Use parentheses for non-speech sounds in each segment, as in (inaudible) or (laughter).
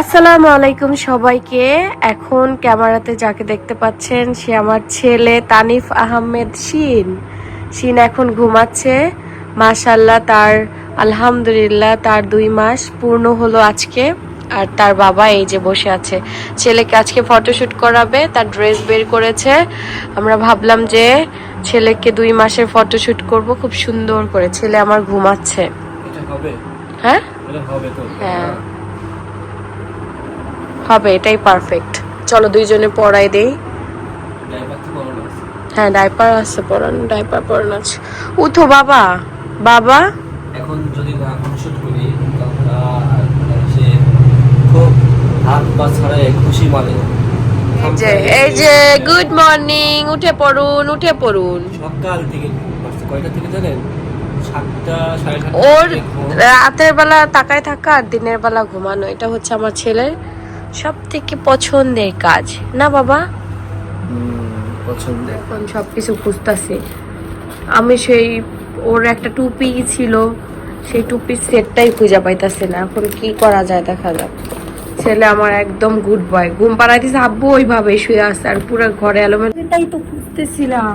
আসসালামু আলাইকুম সবাইকে। এখন ক্যামেরাতে যাকে দেখতে পাচ্ছেন সে আমার ছেলে তানিফ আহমেদ শিন। শিন এখন ঘুমাচ্ছে। মাশাল্লাহ তার আলহামদুলিল্লাহ তার দুই মাস পূর্ণ হলো আজকে। আর তার বাবা এই যে বসে আছে। ছেলেকে আজকে ফটোশ্যুট করাবে তার ড্রেস বের করেছে। আমরা ভাবলাম যে ছেলেকে দুই মাসের ফটোশ্যুট করব খুব সুন্দর করে। ছেলে আমার ঘুমাচ্ছে। হ্যাঁ? হ্যাঁ। হবে এটাই পারফেক্ট চলো দুইজনে পড়াই দেই। হ্যাঁ ডাইপার আছে পরানো ডাইপার পরানো আছে। উঠো বাবা বাবা। এখন যদি না এখন শুট করি মানে সে খুব হাত পা ছাড়াই খুশি মানে। যে এই যে গুড মর্নিং উঠে পড়ুন উঠে পড়ুন। সকাল থেকে কয়টা থেকে জানেন? সাতটা সাড়ে সাতটা ওর রাতের বেলা তাকায় থাকা আর দিনের বেলা ঘুমানো এটা হচ্ছে আমার ছেলের সব থেকে পছন্দের কাজ না বাবা? হুম, পছন্দের। এখন সবকিছু খুঁজতেছি। আমি সেই ওর একটা টুপি ছিল সেই টুপির সেটটাই খুঁজে পাইতাছি না। এখন কি করা যায় দেখা যাক। ছেলে আমার একদম গুড বয় ঘুম পাড়াই দিছে আব্বু ওইভাবে শুয়ে আছে আর পুরো ঘরে এলোমেলো। এটাই তো খুঁজতেছিলাম।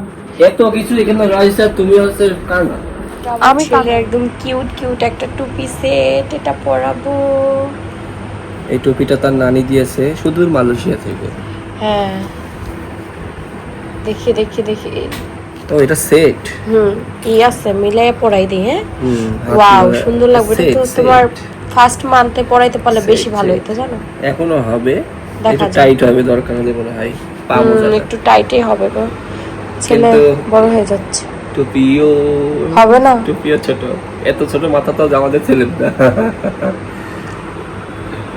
এত কিছু এখানে রয়েছে তুমি হচ্ছে আমি ছেলে একদম কিউট কিউট একটা টুপি সেট এটা পরাবো। এই টুপিটা তার নানি দিয়েছে সুদূর মালয়েশিয়া থেকে। হ্যাঁ। দেখি দেখি দেখি। তো এটা সেট হুম ই আছে মিলাই পরাই দিই হ্যাঁ? ওয়াও সুন্দর লাগবে তো তোমার ফার্স্ট মান্থে পড়াইতে পারলে বেশি ভালো। হইতো জানো? এখনও হবে। একটু টাইট হবে দরকার হলে মনে হয় পা হুম, একটু টাইটই হবে গো। ছেলে বড় হয়ে যাচ্ছে। টুপিও হবে না? টুপিও ছোট। এত ছোট মাথা তো আমাদের ছেলে না।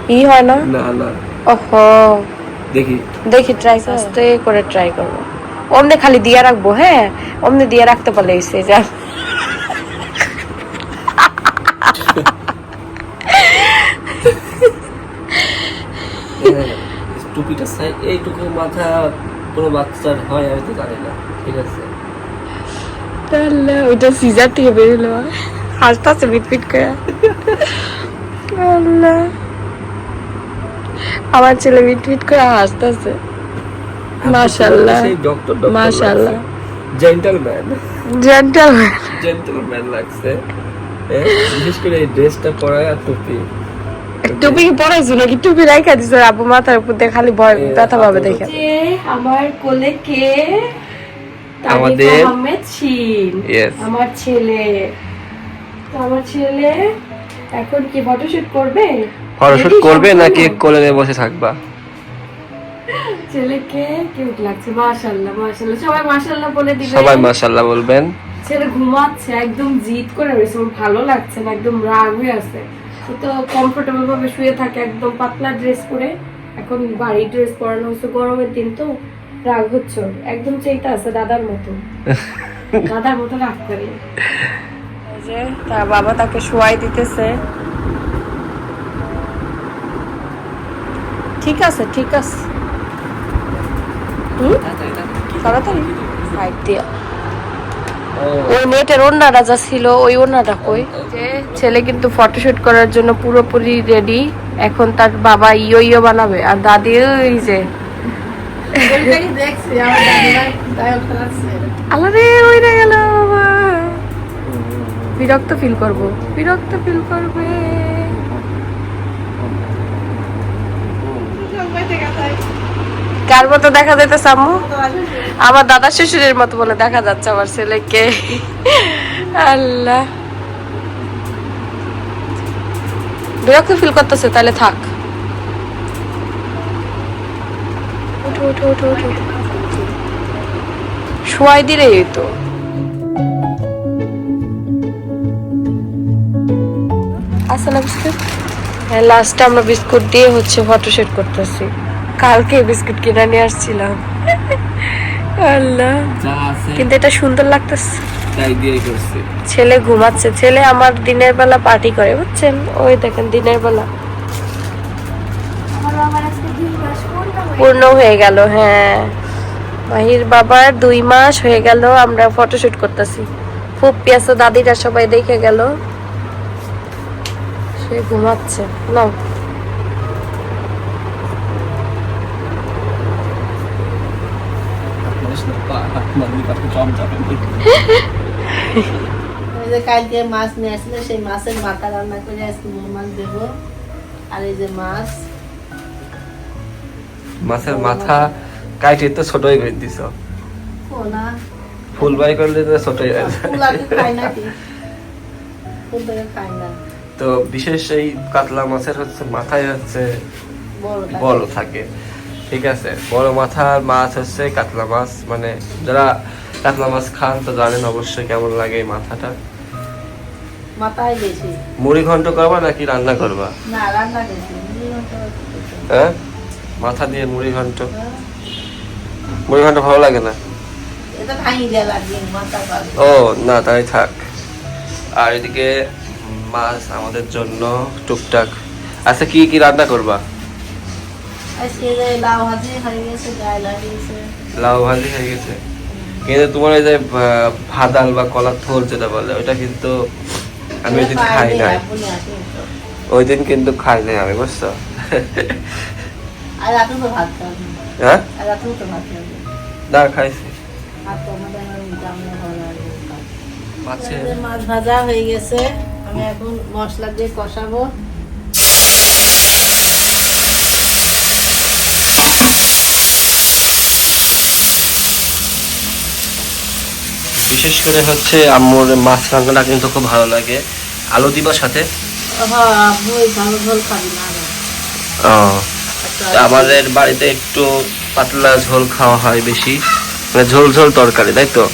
ই হয় না? না না। ওহো। দেখি। দেখি ট্রাই আস্তে করে ট্রাই করব অমনি খালি দিয়ে রাখব হ্যাঁ? অমনি দিয়ে রাখতে পারলে এসে যা হ্যাঁ, টুপিটা সাই এইটুকু মাথা কোনো বাচ্চার হয় আমি তো জানি না। ঠিক আছে। আল্লাহ ওইটা সিজার থেকে বেরোলো হাসতেছে পিট করে। আল্লাহ। আমার ছেলে পিট করে হাসতেছে। মাশাআল্লাহ। সেই ডক্টর মাশাআল্লাহ। জেন্টলম্যান জেন্টালম্যান জেন্টলম্যান লাগছে। বিশেষ করে এই ড্রেসটা পরায় আর টুপি। টুপি কি পরাইছো নাকি? টুপি রাইখা দিছো আব্বু মাথার উপর দিয়ে খালি ভয় ব্যথা পাবে দেখে। আমার কোলে কে? আমাদের- আহমেদ শিন। আমার ছেলে। তো আমার ছেলে এখন কি ফটোশুট করবে? ফটোশুট করবে নাকি কোলে নিয়ে বসে থাকবা? ছেলেকে কিউট লাগছে মাশাআল্লাহ মাশাআল্লাহ। সবাই মাশাআল্লাহ বলে দিবে সবাই মাশাল্লাহ বলবেন। ছেলে ঘুমাচ্ছে একদম জিদ করে রয়েছে ওর ভালো লাগছে না একদম রাগ হয়ে আছে। ও তো কমফোর্টেবল ভাবে শুয়ে থাকে একদম পাতলা ড্রেস পরে। এখন ভারী ড্রেস পরানো হচ্ছে গরমের দিন তো রাগ হচ্ছে একদম চেইতে আছে দাদার মতো। (laughs) দাদার মতো রাগ করে। যে তার বাবা তাকে শোয়াই দিতেছে। ঠিক আছে ঠিক আছে। হুম? তাড়াতাড়ি। সাইড দিয়া। ওই নেটের ওড়নাটা যা ছিল ওই ওড়নাটা কই? যে ছেলে কিন্তু ফটোশুট করার জন্য পুরোপুরি রেডি এখন তার বাবা ইয়ো ইয়ো বানাবে আর দাদি ওই যে আলারে ওই রে গেল বাবা। বিরক্ত ফিল করব বিরক্ত ফিল করবে। কার মতো দেখা যাইতেছে আম্মু? আমার দাদা শ্বশুরের মতো বলে দেখা যাচ্ছে আমার ছেলেকে। আল্লাহ। বিরক্ত ফিল করতেছে, তাহলে থাক। শোয়াই দিলে এই তো। আসে না বিস্কুট লাস্টে আমরা বিস্কুট দিয়ে হচ্ছে ফটোশুট করতেছি। কালকে বিস্কুট কিনে নিয়ে আসছিলাম। আল্লাহ। কিন্তু এটা সুন্দর লাগতেছে। তাই দিয়ে করছে। ছেলে ঘুমাচ্ছে। ছেলে আমার দিনের বেলা পার্টি করে বুঝছেন? ওই দেখেন দিনের বেলা। পূর্ণ হয়ে গেল হ্যাঁ। মাহির বাবার দুই মাস হয়ে গেল আমরা ফটোশুট করতেছি। খুব আছে দাদিরা সবাই দেখে গেল। সে ঘুমাচ্ছে। নাও পা- হাত মারলি পাশে চম চাপে এই যে কালকে মাছ নিয়ে আসলে সেই মাছের মাথা রান্না করে আজকে মাছ দেবো। আর এই যে মাছ। মাছের মাথা কাইটে তো ছোটই করে দিছ। ফুল। বাই করলে তো ছোটই হয়ে তো বিশেষ এই কাতলা মাছের হচ্ছে মাথায় হচ্ছে বড় থাকে। ঠিক আছে। বড় মাথার মাছ হচ্ছে কাতলা মাছ। মানে যারা কাতলা মাছ খান তো জানেন অবশ্যই কেমন লাগে এই মাথাটা। মাথায় বেশি। মুড়ি ঘন্ট করবা নাকি রান্না করবা? না রান্না হ্যাঁ? মাথা দিয়ে মুড়ি ঘন্ট? মুড়ি ঘন্ট ভালো লাগে না? ও না তাই থাক। আর এদিকে মাছ আমাদের জন্য টুকটাক। আচ্ছা কি কি রান্না করবা? লাউ ভাজি হয়ে গেছে লাউ ভাজি হয়ে গেছে। কিন্তু তোমার ওই যে ভাদাল বা কলার থোর যেটা বলে ওইটা কিন্তু আমি ওই দিন খাই নাই। ওই দিন কিন্তু খাই নাই আমি বুঝছ? আর তো ভাত হ্যাঁ? না। খাইছি। মাছ ভাজা হয়ে গেছে। আমি এখন মশলা দিয়ে কষাবো। বিশেষ করে হচ্ছে আম্মুর মাছ রান্নাটা কিন্তু খুব ভালো লাগে। আলু দিবার সাথে? হ্যাঁ আমাদের বাড়িতে একটু পাতলা ঝোল খাওয়া হয় বেশি। মানে ঝোল ঝোল তরকারি তাই তো?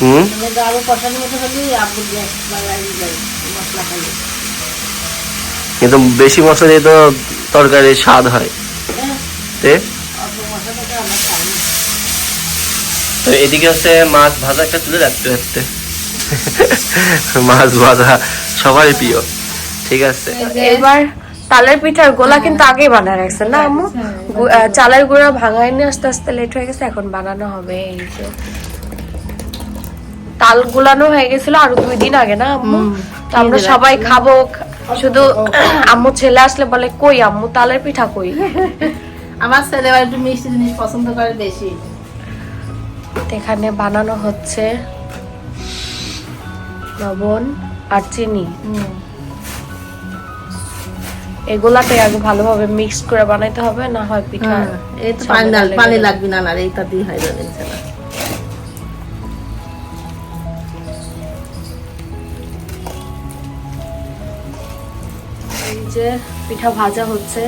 হুম? মানে কিন্তু বেশি মশলা দিয়ে তো তরকারির স্বাদ হয়। হ্যাঁ। তে? তো এদিকে হচ্ছে মাছ ভাজা একটা তুলে রাখতে রাখতে। (laughs) মাছ ভাজা সবারই প্রিয় ঠিক আছে। এবার তালের পিঠার গোলা কিন্তু আগেই বানায় রাখছে না আম্মু? চালের গুঁড়া ভাঙায় নিয়ে আস্তে আস্তে লেট হয়ে গেছে এখন বানানো হবে এই যে। তাল গুলানো হয়ে গেছিল আরও দুই দিন আগে না আম্মু? তো আমরা সবাই। খাব শুধু (coughs) আম্মু ছেলে আসলে বলে কই আম্মু তালের পিঠা কই? (laughs) আমার ছেলে একটু মিষ্টি জিনিস পছন্দ করে বেশি এখানে বানানো হচ্ছে লবণ আর চিনি। এগুলাতে আগে ভালোভাবে মিক্স করে বানাইতে হবে না হয় পিঠা হ্যাঁ, এই তো পানি পানি লাগবে না না এইটা দিয়ে হয় যাবে। যে পিঠা ভাজা হচ্ছে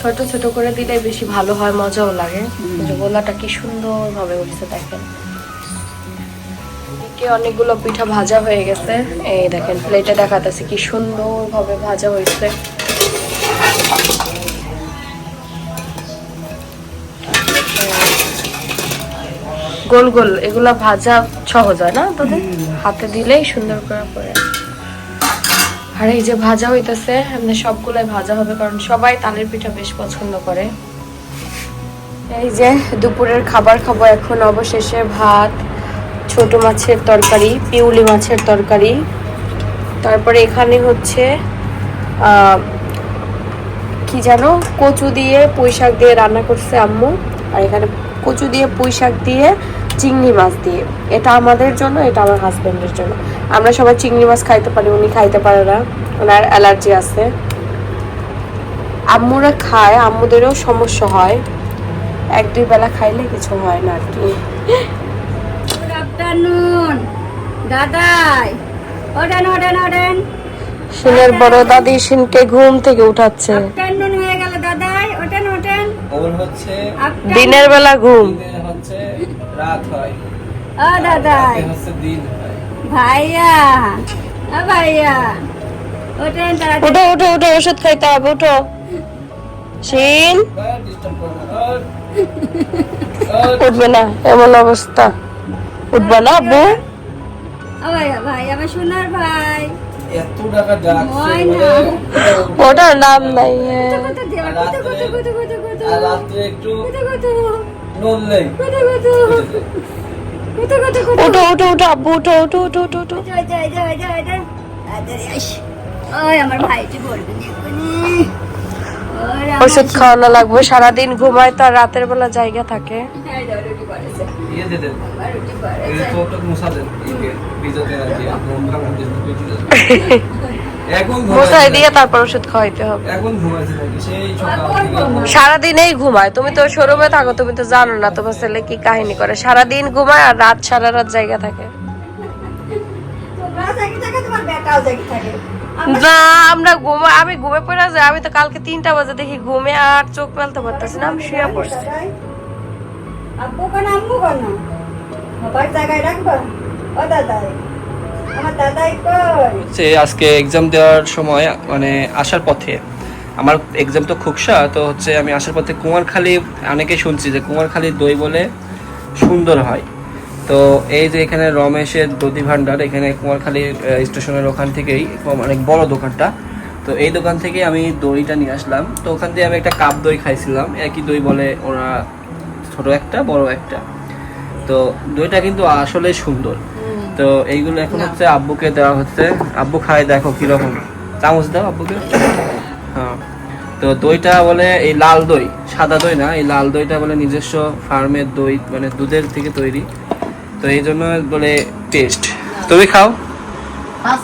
ছোট ছোট করে দিলে বেশি ভালো হয় মজাও লাগে। গোলাটা কি সুন্দর ভাবে উঠছে দেখেন। এদিকে অনেকগুলো পিঠা ভাজা হয়ে গেছে। এই দেখেন প্লেটে দেখাতেছে কি সুন্দর ভাবে ভাজা হয়েছে। গোল গোল, এগুলা ভাজা সহজ হয় না তোদের? হাতে দিলেই সুন্দর করে পড়ে। আর এই যে ভাজা হইতেছে, এমনি সবগুলাই ভাজা হবে কারণ সবাই তালের পিঠা বেশ পছন্দ করে। এই যে দুপুরের খাবার খাব এখন, অবশেষে ভাত ছোট মাছের তরকারি, পিউলি মাছের তরকারি। তারপরে এখানে হচ্ছে কি জানো? কচু দিয়ে পুঁই শাক দিয়ে রান্না করছে আম্মু। আর এখানে কচু দিয়ে পুঁই শাক দিয়ে চিংড়ি মাছ দিয়ে। এটা আমাদের জন্য, এটা আমার হাজব্যান্ডের জন্য। আমরা সবাই চিংড়ি মাছ খাইতে পারি, উনি খাইতে পারে না। ওনার অ্যালার্জি আছে। আম্মুরা খায়, আম্মুদেরও সমস্যা হয়। এক দুই বেলা খাইলে কিছু হয় না আর কি। আফটারনুন দাদাই। ওঠেন ওঠেন ওঠেন। সিনের বড় দাদি সিনকে ঘুম থেকে উঠাচ্ছে। আফটারনুন হয়ে গেল দাদাই। ওঠেন ওঠেন। ওর হচ্ছে দিনের বেলা ঘুম। হচ্ছে রাত হয়। ও দাদাই। হচ্ছে দিন ভাইয়া। ও ভাইয়া। ওঠেন তাড়াতাড়ি। উঠো উঠো উঠো ওষুধ খাইতে হবে উঠো। সিন। উঠবে না এমন অবস্থা। উঠবে না আব্বু ভাই আমার সোনার ভাই এত টাকা ডাকছে ময়না। মানে, ওটার নাম নাই হ্যাঁ। কত দেওয়া কত কত কত কত কত আর রাত্রে একটু কত কত নড়লেই কত কত কত কত কত উঠো উঠো উঠো আব্বু ওষুধ খাওয়ানো লাগবে সারাদিন ঘুমায় তো আর রাতের বেলা জায়গা থাকে হ্যাঁ, দাও, রুটি করেছে। ये दे दे ये तो तो मुसा दे ये पिज्जा दे दिया আমরা মধ্যে ঢুকে এখন মশাই দিয়ে তারপর ওষুধ খাওয়াইতে হবে এখন ঘুমাইছে নাকি সেই সকাল থেকে সারাদিনেই ঘুমায় তুমি তো শোরুমে থাকো তুমি তো জানো না তোমার ছেলে কি কাহিনী করে সারাদিন ঘুমায় আর রাত সারা রাত জায়গা থাকে তোমরা জাগি থাকে তোমার বেটাও জাগি থাকে আমার না আমরা ঘুমা আমি ঘুমে পড়ে যাই আমি তো কালকে তিনটা বাজে দেখি ঘুমে আর চোখ মেলতে পারতেছি না আমি শুয়ে পড়ছি দাদাই আব্বু কেন, আম্মু কেন? বাবার জায়গায় রাখবা? ও কই? হচ্ছে আজকে এক্সাম দেওয়ার সময় মানে আসার পথে। আমার এক্সাম তো খুকসা তো হচ্ছে আমি আসার পথে কুমারখালী অনেকে শুনছি যে কুমারখালীর দই বলে সুন্দর হয়। তো এই যে এখানে রমেশের দধি ভান্ডার এখানে কুমারখালী স্টেশনের ওখান থেকেই অনেক বড় দোকানটা। তো এই দোকান থেকে আমি দইটা নিয়ে আসলাম। তো ওখান থেকে আমি একটা কাপ দই খাইছিলাম। একই দই বলে ওরা ছোট একটা বড় একটা। তো দইটা কিন্তু আসলে সুন্দর। তো এইগুলো এখন হচ্ছে আব্বুকে দেওয়া হচ্ছে। আব্বু খায় দেখো কীরকম। চামচ দাও আব্বুকে। হ্যাঁ। তো দইটা বলে এই লাল দই সাদা দই না এই লাল দইটা বলে নিজস্ব ফার্মের দই মানে দুধের থেকে তৈরি। তো এই জন্য বলে টেস্ট তুমি খাও। খাও।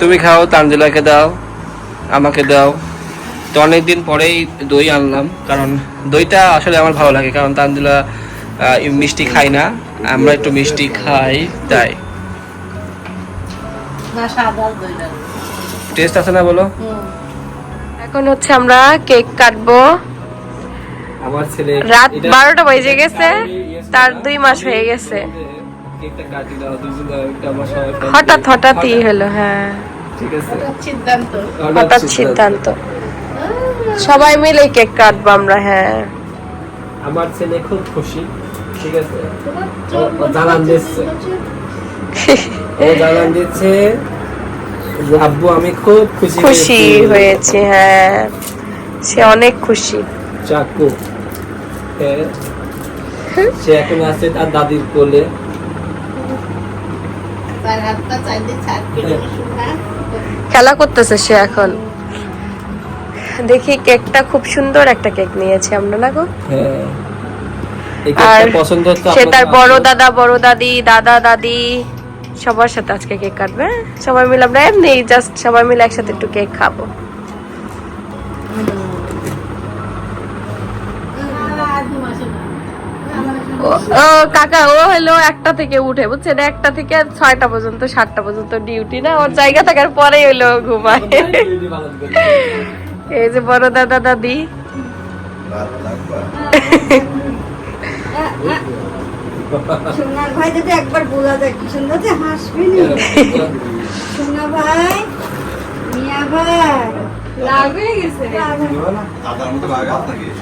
তুমি খাও তানজিলাকে দাও আমাকে দাও। তো অনেকদিন পরেই দই আনলাম কারণ দইটা আসলে আমার ভালো লাগে কারণ তানজিলা আহ, মিষ্টি খাই না আমরা একটু মিষ্টি খাই তাই। না সাদা দই না। টেস্ট আছে না বলো? এখন হচ্ছে আমরা কেক কাটবো। আমার ছেলে রাত বারোটা বেজে গেছে ইয়ে তার দুই মাস হয়ে গেছে। হঠাৎ। হঠাৎই হলো হ্যাঁ। হঠাৎ সিদ্ধান্ত। সবাই মিলে কেক কাটবো আমরা হ্যাঁ। আমার ছেলে খুব খুশি ঠিক আছে? জানান দিচ্ছে। ও জানান দিচ্ছে। আব্বু আমি খুব খুশি খুশি হয়েছে। হ্যাঁ। সে অনেক খুশি। চাকু। হ্যাঁ। সে এখন আছে তার দাদির কোলে। তার হাতটা চাইতে ছাড় খেলা করতেছে সে এখন। দেখি কেকটা খুব সুন্দর একটা কেক নিয়েছি আমরা না গো? হ্যাঁ। আর পছন্দ হচ্ছে সে তার বড় দাদা বড় দাদি দাদা দাদি সবার সাথে আজকে কেক কাটবে হ্যাঁ? সবাই মিলে আমরা এমনি জাস্ট সবাই মিলে একসাথে একটু কেক খাব। ও কাকা ও হলো একটা থেকে উঠে বুঝছেন? একটা থেকে ছয়টা পর্যন্ত সাতটা পর্যন্ত ডিউটি না? ওর জায়গা থাকার পরেই হলো ঘুমায়। (laughs) (laughs) এই যে বড় দাদা দাদি। সোনার ভাই যদি একবার বোঝা যায় কি সুন্দর যে হাসবি নি। সোনা ভাই মিয়া ভাই। লাগবে গেছে। দাদার মতো লাগা থাকে (laughs)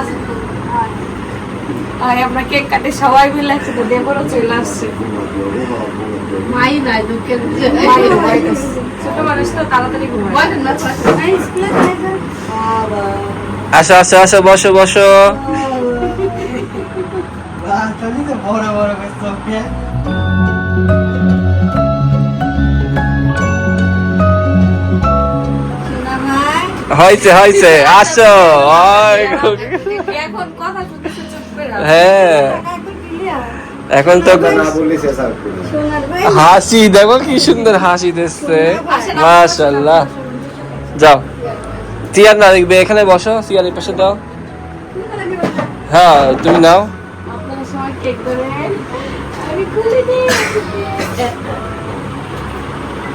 আছে আমরা কেক কাটে সবাই মিলে একসাথে দেবরও চলে আসছে। মাই নাই দুঃখের ছোট মানুষ তো তাড়াতাড়ি। আসো আসো আসো বসো বসো। বড় বড়। হয়েছে হয়েছে আসো হ্যাঁ। এখন তো হাসি দেখো কি সুন্দর হাসি দিচ্ছে। মাশাল্লাহ যাও। সিয়ার না দেখবে এখানে বসো এই পাশে দাও। হ্যাঁ তুমি নাও।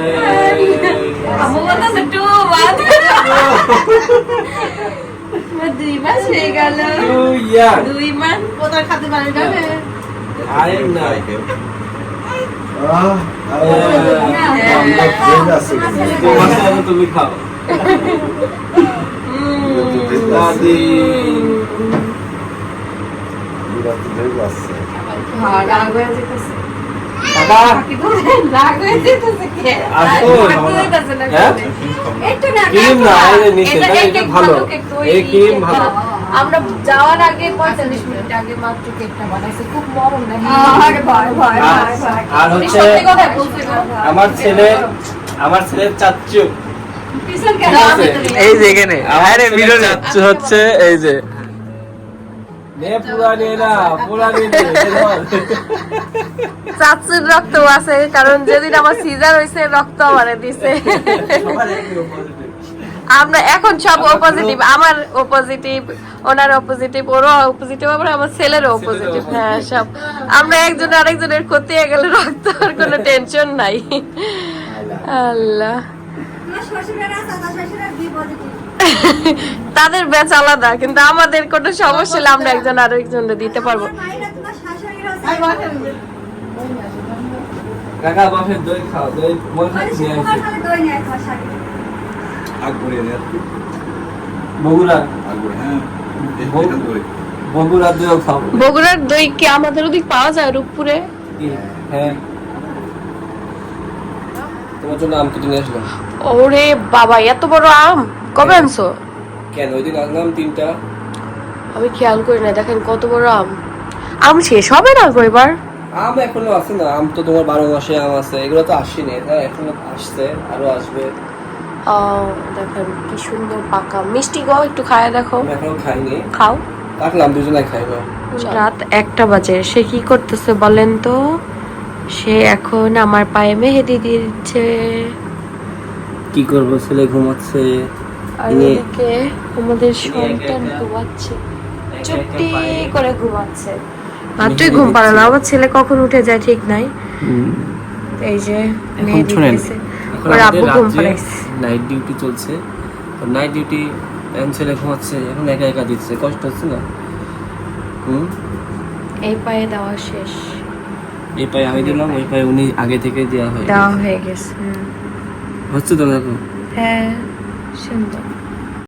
রোমান আমু বলতেছে দুই মাস হয়ে গেল দুই মাস কোথায় খাতে পারি যাবে I am তুমি খাও কাকা আসো হ্যাঁ একটু না ক্রিম আমরা যাওয়ার আগে পঁয়তাল্লিশ মিনিট আগে মাত্র কেকটা বানাইছে। খুব নরম আর হচ্ছে। আমার ছেলে আমার ছেলের চাচ্চু? এই যে এখানে। আরে হচ্ছে এই যে। নে পুরা নে না পুরা নে। চাচুর রক্ত আছে কারণ যেদিন আমার সিজার হয়েছে রক্ত আমারে দিছে। আমরা এখন সব ও পজিটিভ আমার ও পজিটিভ ওনার অপোজিটিভ ওরও অপোজিটিভ আবার আমার ছেলেরও অপোজিটিভ হ্যাঁ সব। আমরা একজন আরেকজনের ক্ষতি হয়ে গেলে রক্ত আর কোনো টেনশন নাই। আল্লাহ। তাদের ব্যাচ আলাদা কিন্তু আমাদের কোনো সমস্যা হলে আমরা একজন আরেকজনকে দিতে পারব। কাকা দই খাও দই খাচ্ছি নিয়ে খাও। বগুড়ার দই কি আমাদের ওদিক পাওয়া যায় রূপপুরে? হ্যাঁ। তোমার জন্য আম কেটে নিয়ে আসলাম। ওরে বাবা এত বড় আম? কবে আনছো? কেন? ওই দিন আনলাম তিনটা। আমি খেয়াল করি না দেখেন কত বড় আম। আম শেষ হবে না গো এবার? আম এখনও আছে না আম তো তোমার বারো মাসে আম আছে এগুলো তো আসেনি হ্যাঁ এখনও আসছে আরও আসবে। ও, দেখেন কি সুন্দর পাকা। মিষ্টি গো একটু খায় দেখো। আমি এখনও খাইনি। খাও। রাখলাম দুজনে খাইবো রাত একটা বাজে সে কি করতেছে বলেন তো? সে এখন আমার পায়ে মেহেদি দিচ্ছে। কি করব ছেলে ঘুমাচ্ছে। আর এদিকে আমাদের সন্তান ঘুমাচ্ছে। চুপটি পায়ে- করে ঘুমাচ্ছে। মাত্রই ঘুম পাড়ালো আমার ছেলে কখন উঠে যায় ঠিক নাই। এই যে দিয়েছে এখন ওর আব্বু ঘুম পাড়াইছে। নাইট ডিউটি চলছে। নাইট ডিউটি এখন ছেলে ঘুমাচ্ছে এখন একা একা দিচ্ছে। কষ্ট হচ্ছে না? হুম? এই পায়ে দেওয়া শেষ। এই পায়ে আমি দিলাম ওই পায়ে উনি আগে থেকে দেওয়া হয় দেওয়া হয়ে গেছে হচ্ছে তো দেখো হ্যাঁ। সুন্দর